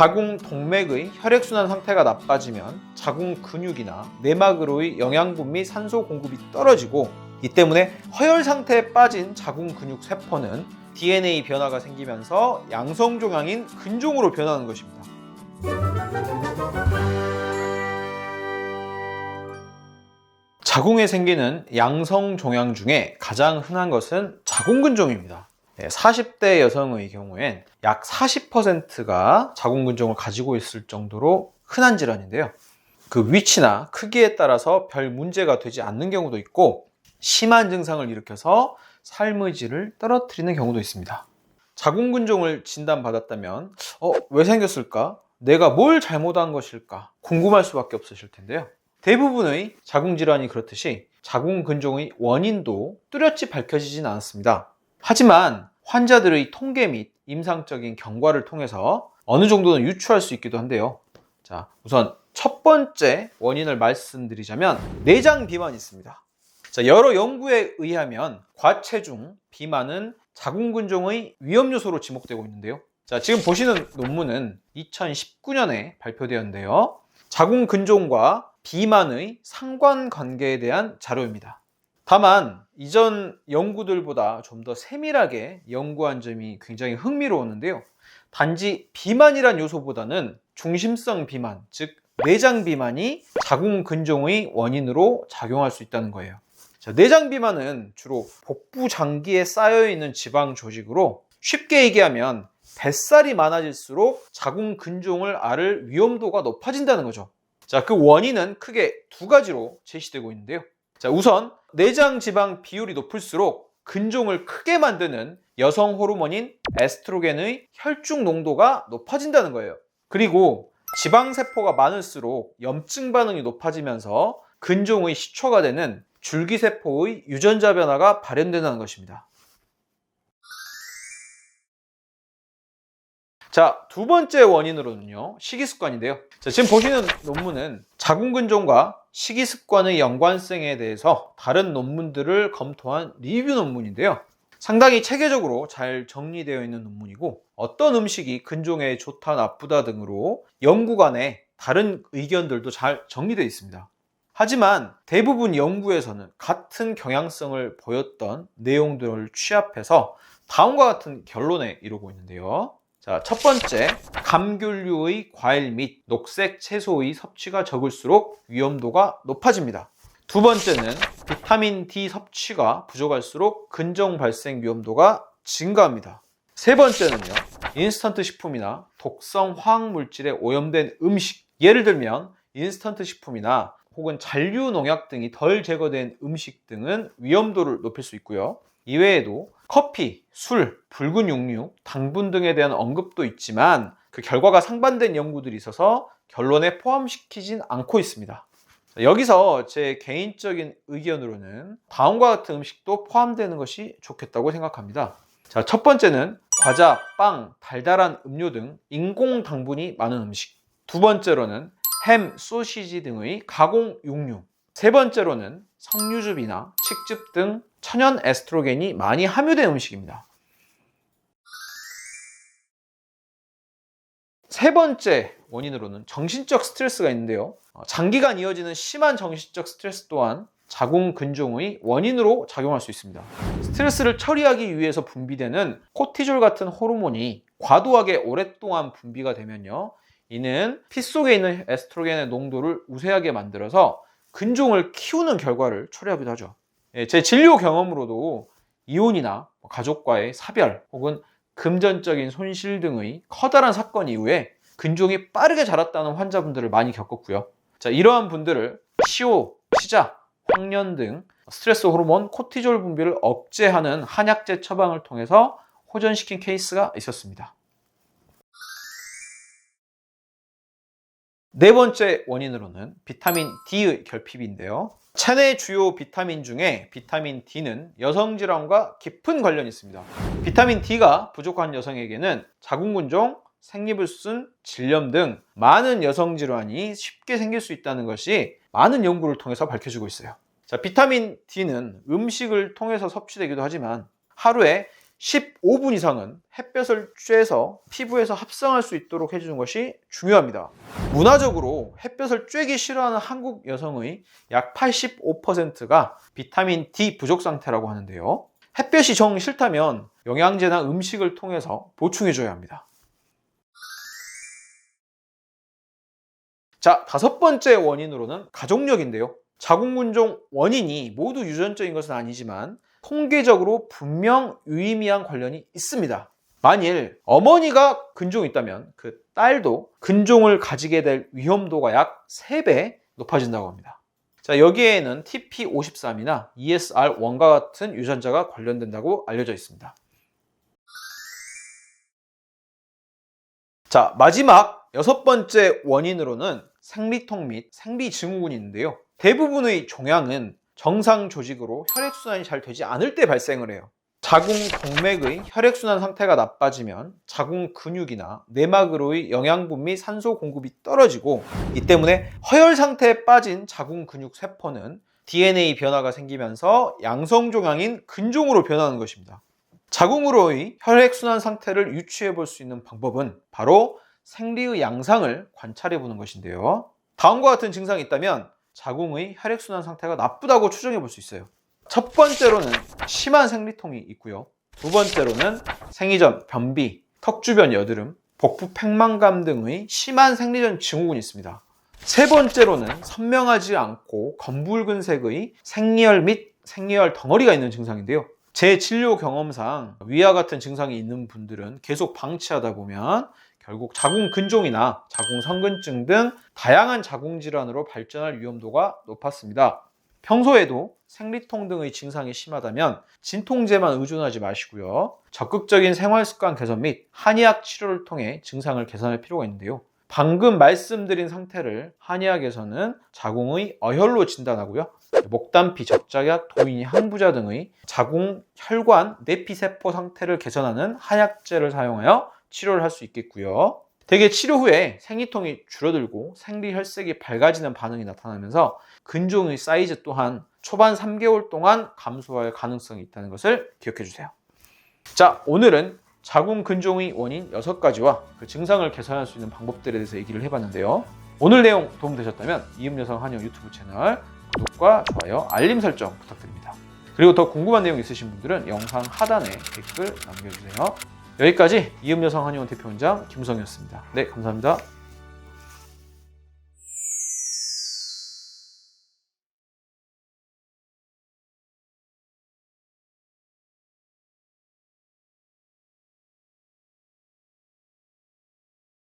자궁 동맥의 혈액순환 상태가 나빠지면 자궁 근육이나 내막으로의 영양분 및 산소 공급이 떨어지고 이 때문에 허혈 상태에 빠진 자궁 근육 세포는 DNA 변화가 생기면서 양성 종양인 근종으로 변하는 것입니다. 자궁에 생기는 양성 종양 중에 가장 흔한 것은 자궁근종입니다. 40대 여성의 경우엔 약 40%가 자궁근종을 가지고 있을 정도로 흔한 질환인데요. 그 위치나 크기에 따라서 별 문제가 되지 않는 경우도 있고 심한 증상을 일으켜서 삶의 질을 떨어뜨리는 경우도 있습니다. 자궁근종을 진단받았다면 어, 왜 생겼을까? 내가 뭘 잘못한 것일까? 궁금할 수밖에 없으실 텐데요. 대부분의 자궁질환이 그렇듯이 자궁근종의 원인도 뚜렷이 밝혀지진 않았습니다. 하지만 환자들의 통계 및 임상적인 경과를 통해서 어느 정도는 유추할 수 있기도 한데요. 자, 우선 첫 번째 원인을 말씀드리자면 내장 비만이 있습니다. 자, 여러 연구에 의하면 과체중, 비만은 자궁근종의 위험 요소로 지목되고 있는데요. 자, 지금 보시는 논문은 2019년에 발표되었는데요. 자궁근종과 비만의 상관관계에 대한 자료입니다. 다만 이전 연구들보다 좀 더 세밀하게 연구한 점이 굉장히 흥미로웠는데요. 단지 비만이란 요소보다는 중심성 비만, 즉 내장 비만이 자궁 근종의 원인으로 작용할 수 있다는 거예요. 자, 내장 비만은 주로 복부 장기에 쌓여 있는 지방 조직으로 쉽게 얘기하면 뱃살이 많아질수록 자궁 근종을 앓을 위험도가 높아진다는 거죠. 자, 그 원인은 크게 두 가지로 제시되고 있는데요. 자, 우선 내장 지방 비율이 높을수록 근종을 크게 만드는 여성 호르몬인 에스트로겐의 혈중 농도가 높아진다는 거예요. 그리고 지방 세포가 많을수록 염증 반응이 높아지면서 근종의 시초가 되는 줄기세포의 유전자 변화가 발현된다는 것입니다. 자, 두 번째 원인으로는요, 식이습관인데요. 자, 지금 보시는 논문은 자궁근종과 식이 습관의 연관성에 대해서 다른 논문들을 검토한 리뷰 논문인데요. 상당히 체계적으로 잘 정리되어 있는 논문이고, 어떤 음식이 근종에 좋다, 나쁘다 등으로 연구간에 다른 의견들도 잘 정리되어 있습니다. 하지만 대부분 연구에서는 같은 경향성을 보였던 내용들을 취합해서 다음과 같은 결론에 이르고 있는데요. 자, 첫 번째, 감귤류의 과일 및 녹색 채소의 섭취가 적을수록 위험도가 높아집니다. 두 번째는 비타민 D 섭취가 부족할수록 근종 발생 위험도가 증가합니다. 세 번째는요, 인스턴트 식품이나 독성 화학 물질에 오염된 음식, 예를 들면 인스턴트 식품이나 혹은 잔류 농약 등이 덜 제거된 음식 등은 위험도를 높일 수 있고요. 이외에도 커피, 술, 붉은 육류, 당분 등에 대한 언급도 있지만 그 결과가 상반된 연구들이 있어서 결론에 포함시키진 않고 있습니다. 여기서 제 개인적인 의견으로는 다음과 같은 음식도 포함되는 것이 좋겠다고 생각합니다. 자, 첫 번째는 과자, 빵, 달달한 음료 등 인공 당분이 많은 음식. 두 번째로는 햄, 소시지 등의 가공 육류. 세 번째로는 석류즙이나 칡즙 등 천연 에스트로겐이 많이 함유된 음식입니다. 세 번째 원인으로는 정신적 스트레스가 있는데요. 어, 장기간 이어지는 심한 정신적 스트레스 또한 자궁 근종의 원인으로 작용할 수 있습니다. 스트레스를 처리하기 위해서 분비되는 코티졸 같은 호르몬이 과도하게 오랫동안 분비가 되면요. 이는 피 속에 있는 에스트로겐의 농도를 우세하게 만들어서 근종을 키우는 결과를 초래하기도 하죠. 예, 제 진료 경험으로도 이혼이나 가족과의 사별 혹은 금전적인 손실 등의 커다란 사건 이후에 근종이 빠르게 자랐다는 환자분들을 많이 겪었고요. 자, 이러한 분들을 시오, 치자, 황련 등 스트레스 호르몬 코티졸 분비를 억제하는 한약제 처방을 통해서 호전시킨 케이스가 있었습니다. 네 번째 원인으로는 비타민 D의 결핍인데요. 체내 주요 비타민 중에 비타민 D는 여성 질환과 깊은 관련이 있습니다. 비타민 D가 부족한 여성에게는 자궁근종, 생리불순, 질염 등 많은 여성 질환이 쉽게 생길 수 있다는 것이 많은 연구를 통해서 밝혀지고 있어요. 자, 비타민 D는 음식을 통해서 섭취되기도 하지만 하루에 15분 이상은 햇볕을 쬐서 피부에서 합성할 수 있도록 해주는 것이 중요합니다. 문화적으로 햇볕을 쬐기 싫어하는 한국 여성의 약 85%가 비타민 D 부족 상태라고 하는데요. 햇볕이 정 싫다면 영양제나 음식을 통해서 보충해줘야 합니다. 자, 다섯 번째 원인으로는 가족력인데요. 자궁근종 원인이 모두 유전적인 것은 아니지만 통계적으로 분명 유의미한 관련이 있습니다. 만일 어머니가 근종이 있다면 그 딸도 근종을 가지게 될 위험도가 약 3배 높아진다고 합니다. 자, 여기에는 TP53이나 ESR1과 같은 유전자가 관련된다고 알려져 있습니다. 자, 마지막 여섯 번째 원인으로는 생리통 및 생리증후군이 있는데요. 대부분의 종양은 정상 조직으로 혈액순환이 잘 되지 않을 때 발생을 해요. 자궁 동맥의 혈액순환 상태가 나빠지면 자궁 근육이나 내막으로의 영양분 및 산소 공급이 떨어지고 이 때문에 허혈 상태에 빠진 자궁 근육 세포는 DNA 변화가 생기면서 양성 종양인 근종으로 변하는 것입니다. 자궁으로의 혈액순환 상태를 유추해 볼 수 있는 방법은 바로 생리의 양상을 관찰해 보는 것인데요. 다음과 같은 증상이 있다면 자궁의 혈액순환 상태가 나쁘다고 추정해 볼 수 있어요. 첫 번째로는 심한 생리통이 있고요. 두 번째로는 생리 전, 변비, 턱 주변 여드름, 복부 팽만감 등의 심한 생리 전 증후군이 있습니다. 세 번째로는 선명하지 않고 검붉은 색의 생리혈 및 생리혈 덩어리가 있는 증상인데요. 제 진료 경험상 위와 같은 증상이 있는 분들은 계속 방치하다 보면 결국 자궁 근종이나 자궁 성근증 등 다양한 자궁 질환으로 발전할 위험도가 높았습니다. 평소에도 생리통 등의 증상이 심하다면 진통제만 의존하지 마시고요. 적극적인 생활 습관 개선 및 한의학 치료를 통해 증상을 개선할 필요가 있는데요. 방금 말씀드린 상태를 한의학에서는 자궁의 어혈로 진단하고요. 목단피, 적자약, 도인이 항부자 등의 자궁 혈관 내피세포 상태를 개선하는 한약제를 사용하여 치료를 할 수 있겠고요. 대개 치료 후에 생리통이 줄어들고 생리혈색이 밝아지는 반응이 나타나면서 근종의 사이즈 또한 초반 3개월 동안 감소할 가능성이 있다는 것을 기억해 주세요. 자, 오늘은 자궁 근종의 원인 6가지와 그 증상을 개선할 수 있는 방법들에 대해서 얘기를 해봤는데요. 오늘 내용 도움되셨다면 이음여성 한영 유튜브 채널 구독과 좋아요, 알림 설정 부탁드립니다. 그리고 더 궁금한 내용 있으신 분들은 영상 하단에 댓글 남겨주세요. 여기까지 이음여성 한의원 대표 원장 김성이었습니다. 네, 감사합니다.